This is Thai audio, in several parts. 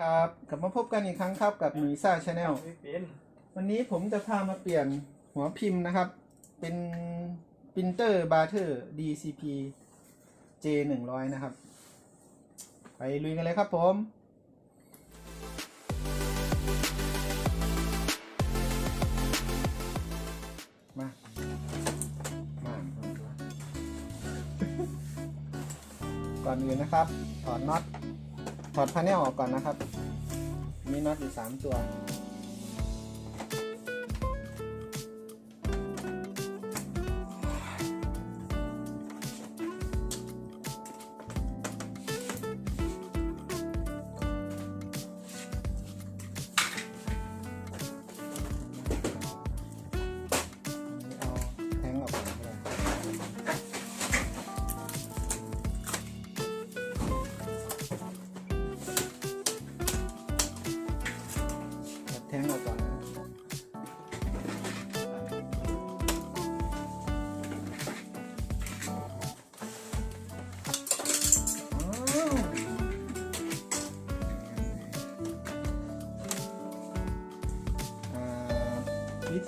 ครับกลับมาพบกันอีกครั้งครับกับหนุยซ่าชาแนลไม่เป็นวันนี้ผมจะพามาเปลี่ยนหัวพิมพ์นะครับ เป็นปรินเตอร์บาร์เทอร์ DCP J 1 0 0 นะครับ ไปลุยกันเลยครับผมมามาก่อนอื่นนะครับถอดน็อต ถอดพาเนลออกก่อนนะครับ มีน็อตอยู่สามตัว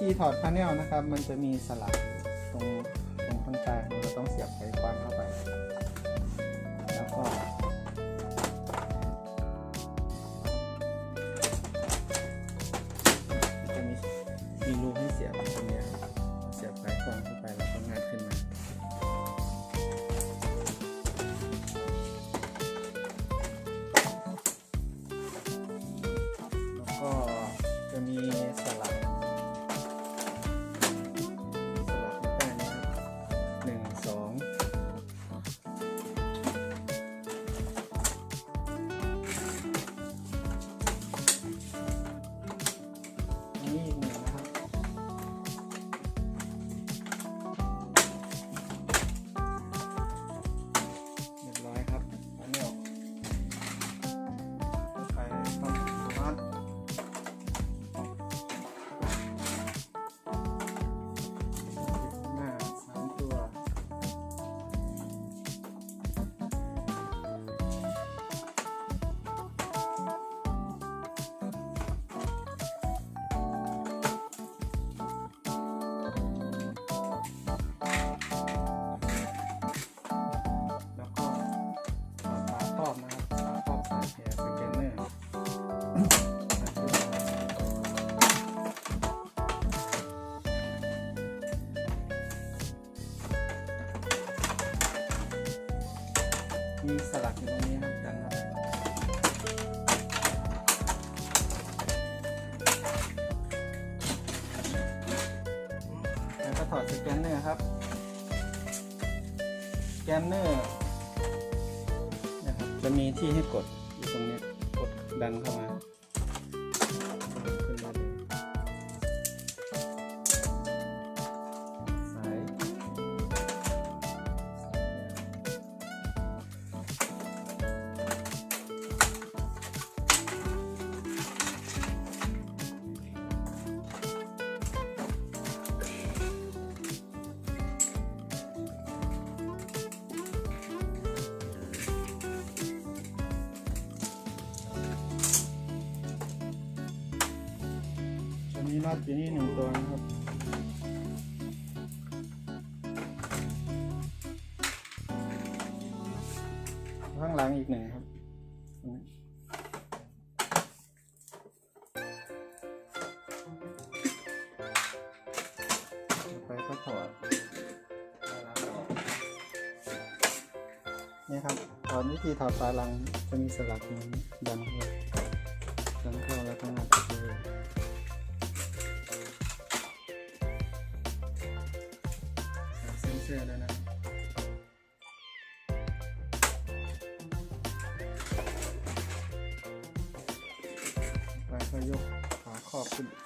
ธีถอดพาเนลนะครับ มันจะมีสลักตรงตรงข้างใต้เราต้องเสียบไขควงเข้าไป แล้วก็จะมีมีรูให้เสียบตรงนี้เสียบไขควงเข้า แกนเนอร์นะครับจะมีที่ให้กดอยู่ตรงนี้กดดันเข้ามา น็อตอยู่นี่หนึ่งตัวนะครับข้างหลังอีกหนึ่งครับไปก็ถอดนี่ครับถอดวิธีถอดฝาลังจะมีสลักนี้ดันเข้าดันเข้าแล้วก็งัดออกเลย ใส่อแล้วนะไปก็ยกขาขอบขึ้น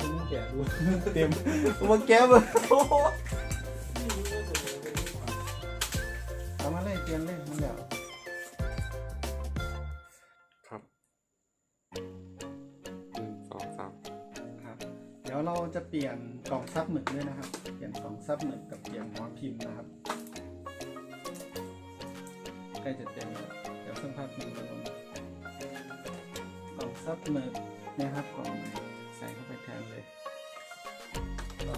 จะไม่แกะดูเต็มมาแก้เลยโอ้โหเอามาเลยเปลี่ยนเลยมันเดี๋ยวครับหนึ่งสองสามครับเดี๋ยวเราจะเปลี่ยนกล่องซับหมึกด้วยนะครับ เปลี่ยนกล่องซับหมึกกับเปลี่ยนหัวพิมพ์นะครับใกล้จะเต็มแล้วเดี๋ยวสักพักหนึงเราลงกล่องซับหมึกนะครับกล่องหม่ใส่เข้าไปแทนเลยก็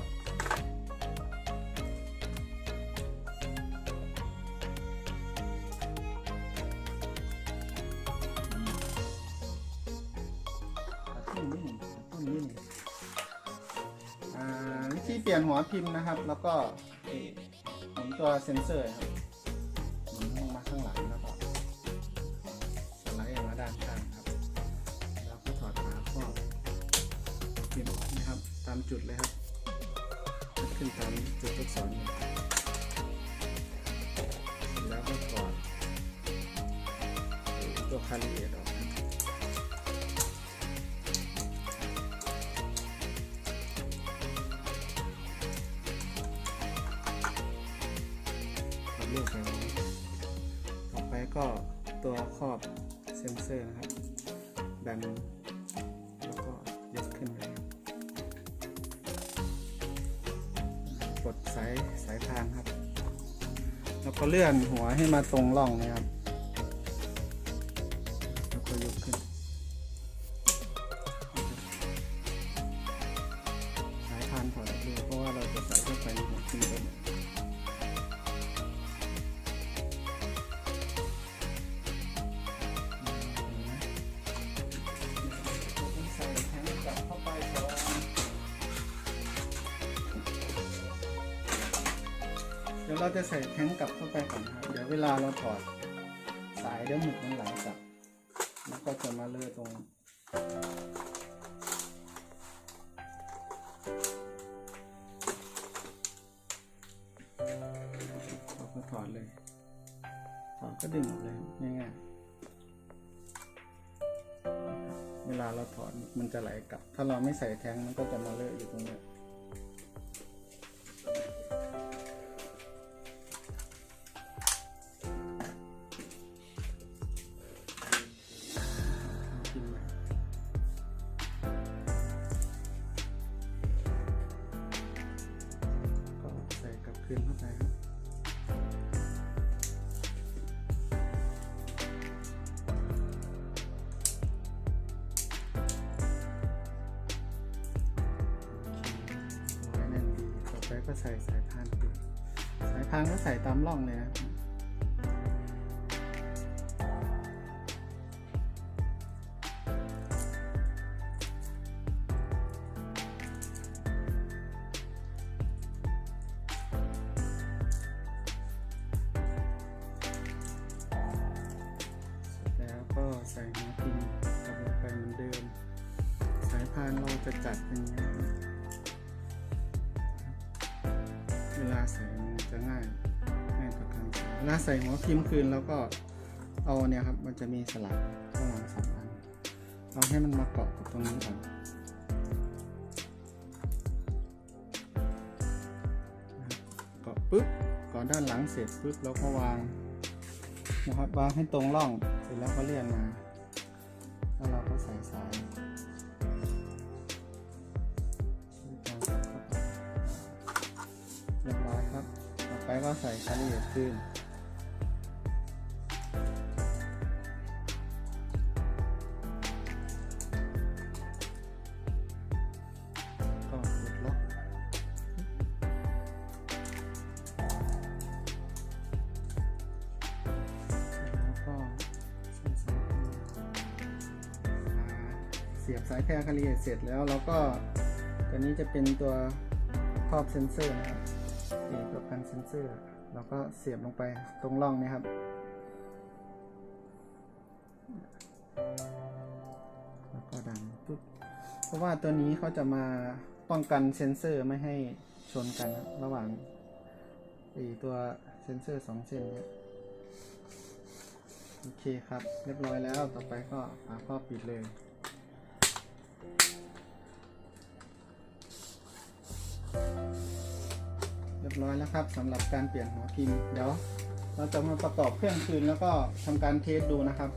ตัดต้นนิดหนึ่งตัดต้นนิดหนึ่งอ่าวิธีเปลี่ยนหัวพิมพ์นะครับ แล้วก็เอ่อหมุนตัวเซนเซอร์ครับ จุดเลยครับ ขึ้นตามจุดลูกศรแล้วก็ถอดตัวคาลิเอตออกนะครับเอาลูกไปไว้ต่อไปก็ตัวครอบเซนเซอร์นะครับแบน กดสายสายพานครับ แล้วก็เลื่อนหัวให้มาตรงร่องนะครับ แล้วก็ยกขึ้น แทงกลับเข้าไปก่อนครับเดี๋ยวเวลาเราถอดสายเดี๋ยวหมึกมันไหลกลับ แล้วก็จะมาเลื่อตรงเราก็ถอดเลย ถอดก็ดึงออกเลยง่ายๆเวลาเราถอดมันจะไหลกลับ ถ้าเราไม่ใส่แทงมันก็จะมาเลอะอยู่ตรงเนี้ย คืนเข้าไปครับร้อยแน่นดีต่อไปก็ใส่สายพานปิดสายพานก็ใส่ตามร่องเลยนะ ใส่หัวพิมกลับลงไปเหมือนเดิม สายพานเราจะจัดเป็นอย่างนี้เวลาใส่มันจะง่ายง่ายต่อการใส่เวลาใส่หัวพิมพ์คืนแล้วก็เอาเนี่ยครับมันจะมีสลักข้างหลังสองอันเอาให้มันมาเกาะกับตรงนี้ก่อนเกาะปุ๊บเกาะด้านหลังเสร็จปุ๊บเราก็วางนะครับวางให้ตรงร่องเสร็จแล้วก็เลื่อนมา ก็ใส่สายเรียบร้อยครับ ต่อไปก็ใส่คาลิเอตขึ้น สียบสายแพรคาลิเอตเสร็จแล้วเราก็ตัวนี้จะเป็นตัวครอบเซนเซอร์นะครับนี่ตัวกันเซนเซอร์เราก็เสียบลงไปตรงร่องนี้ครับ แล้วก็ดันปุ๊บเพราะว่าตัวนี้เขาจะมาป้องกันเซนเซอร์ไม่ให้ชนกันระหว่างตัวเซนเซอร์สองเส้นเนี้ยโอเคครับ เรียบร้อยแล้วต่อไปก็ฝาครอปิดเลย ร้อยแล้วครับสำหรับการเปลี่ยนหัวพิมพ์เดี๋ยวเราจะมาประกอบเครื่องคืนแล้วก็ทำการเทสดูนะครับ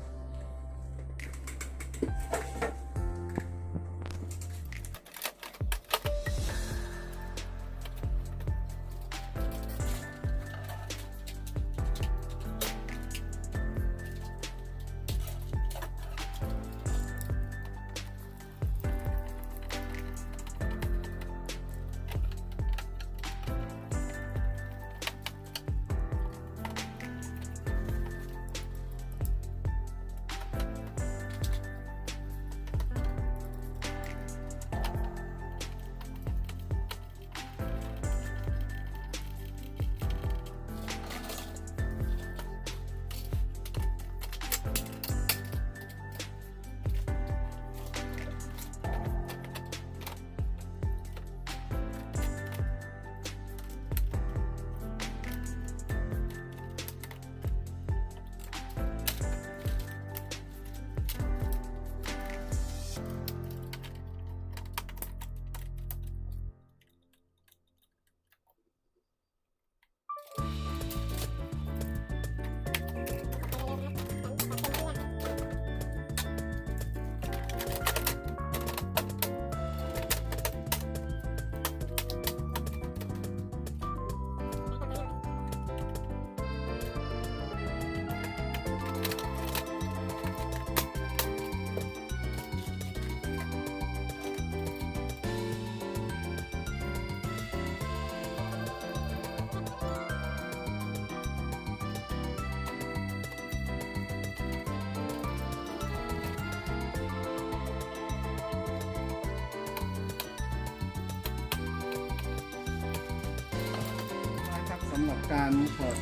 ำหรับการถอด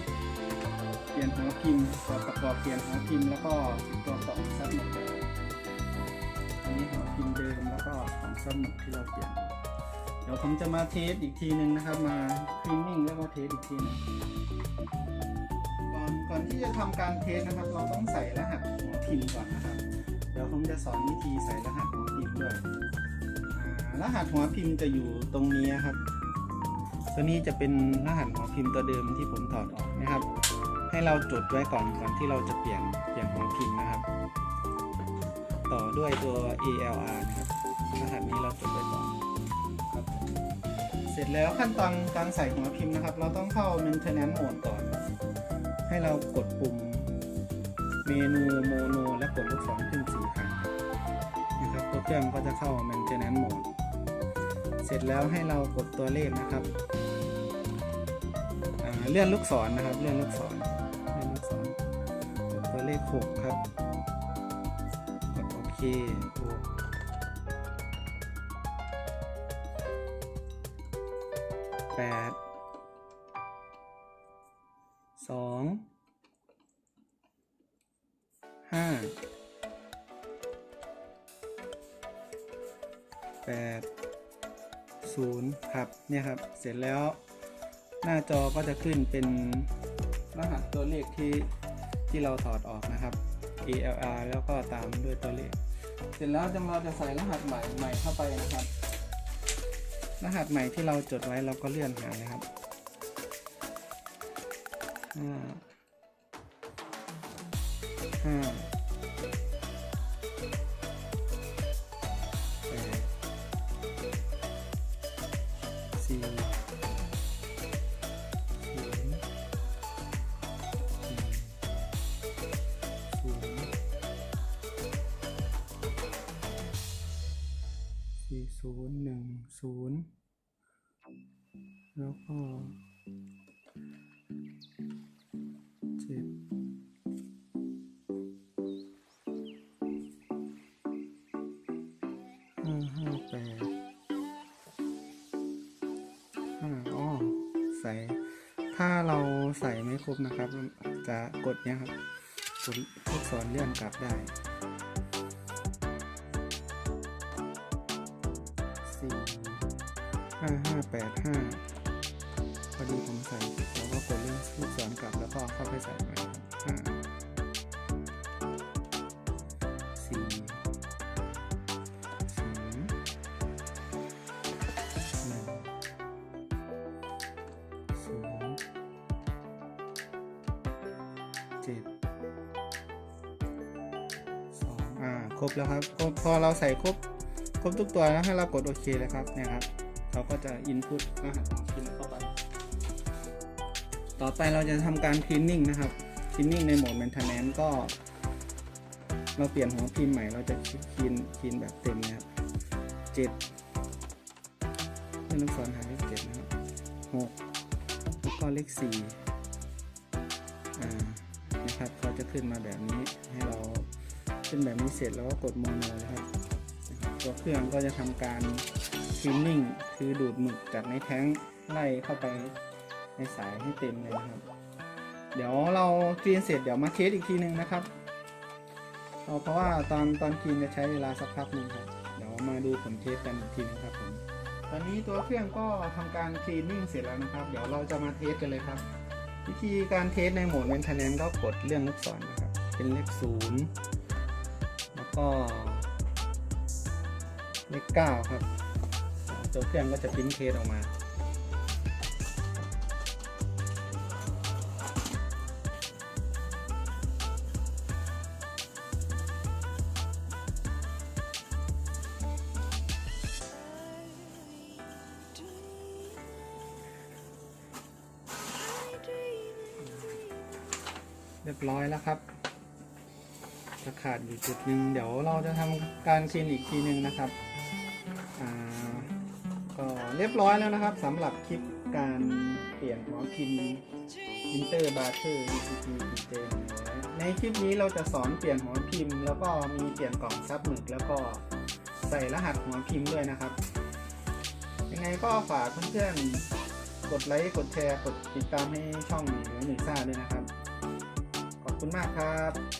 เปลี่ยนหัวพิมพ์ถอดประกอบเปลี่ยนหัวพิมพ์แล้วก็ตัวของซับหมดเลยอันนี้หัวพิมพ์เดิมแล้วก็ของซับหมดที่เราเปลี่ยน เดี๋ยวผมจะมาเทสอีกทีหนึ่งนะครับ มาคลีนนิ่งแล้วก็เทสอีกทีหนึงก่อนก่อนที่จะทำการเทสนะครับ เราต้องใส่รหัสหัวพิมพ์ก่อนนะครับ เดี๋ยวผมจะสอนวิธีใส่รหัสหัวพิมพ์ด้วยรหัสหัวพิมพ์จะอยู่ตรงนี้ครับ ตัวนี้จะเป็นรหัสหัวพิมพ์ตัวเดิมที่ผมถอดออกนะครับ ให้เราจดไว้ก่อนก่อนที่เราจะเปลี่ยนเปลี่ยนหัวพิมพ์นะครับ ต่อด้วยตัว ALR นะครับรหัสนี้เราจดไว้ก่อนครับ เสร็จแล้วขั้นตอนการใส่หัวพิมพ์นะครับ เราต้องเข้า maintenance mode ก่อน ให้เรากดปุ่มเมนูโมโนและกดลูกศรขึ้นสีครั้งนะครับโปรแกรมก็จะเข้า maintenance mode เสร็จแล้วให้เรากดตัวเลขนะครับ เลื่อนลูกศรนะครับ เลื่อนลูกศรเลื่อนลูกศรกดตัวเลข6ครับกดโอเคแปดสองห้าแปดศูนย์ครับเนี่ยครับ เสร็จแล้ว หน้าจอก็จะขึ้นเป็นรหัสตัวเลขที่ที่เราถอดออกนะครับ ALR แล้วก็ตามด้วยตัวเลข เสร็จแล้วจะเราจะใส่รหัสใหม่ใหม่เข้าไปนะครับ รหัสใหม่ที่เราจดไว้เราก็เลื่อนหานะครับห้าห้า แล้วก็เจ็ดห้าห้าแปดห้าอ๋อใส่ถ้าเราใส่ไม่ครบนะครับ จะกดเนี้ยครับกดลูกศรเลื่อนกลับได้สี่ห้าห้าแปดห้า อดีผมใส่แล้วก็กดเรื่องลูกศรกลับแล้วก็เข้าไปใส่ใหม่ครบห้าสี่เจ็ดสองอ่าครบแล้วครับครบพอเราใส่ครบครบทุกตัวแล้วให้เรากดโอเคเลยครับเนี่ยครับเขาก็จะ input รหัสของพิมพ์เข้าไป ต่อไปเราจะทำการ cleaning นะครับ cleaning ในโหมด maintenance ก็ เราเปลี่ยนหัวพิมพ์ใหม่เราจะ clean clean แบบเต็มนะครับเจ็ดเพื่อนลูกศรหาเลขเจ็ดนะครับหกแล้วก็เลขสี่อ่านะครับเขาจะขึ้นมาแบบนี้ให้เราขึ้นแบบนี้เสร็จแล้วก็กดโมโนนะครับตัวเครื่องก็จะทำการฟิลลิ่งคือดูดหมึกจากในแท้งไล่เข้าไป ในสายให้เต็มเลยนะครับ เดี๋ยวเราคลีนเสร็จเดี๋ยวมาเทสอีกทีหนึ่งนะครับเพราะว่าตอนตอนคลีนจะใช้เวลาสักพักหนึ่งครับ เดี๋ยวมาดูผลเทสกันอีกทีนึงครับผม ตอนนี้ตัวเครื่องก็ทำการคลีนนิ่งเสร็จแล้วนะครับ เดี๋ยวเราจะมาเทสกันเลยครับ วิธีการเทสในโหมด maintenance ก็กดเรื่องลูกศรนะครับ เป็นเลขศูนย์แล้วก็เลขเก้าครับ ตัวเครื่องก็จะพิมพ์เทสออกมา รียบร้อยแล้วครับจะขาดอยู่จุดหนึ่งเดี๋ยวเราจะทำการคลีนอีกทีหนึ่งนะครับก็เรียบร้อยแล้วนะครับสำหรับคลิปการเปลี่ยนหัวพิมพ์อินเตอร์บาร์เทอร์ ECP เจในคลิปนี้เราจะสอนเปลี่ยนหัวพิมพ์ แล้วก็มีเปลี่ยนกล่องซับหมึกแล้วก็ใส่รหัสหัวพิมพ์ด้วยนะครับ ยังไงก็ฝากเพื่อนๆกดไลค์กดแชร์กดติดตามให้ช่องหนูหนึ่งซ่าด้วยนะครับ คุณมากครับ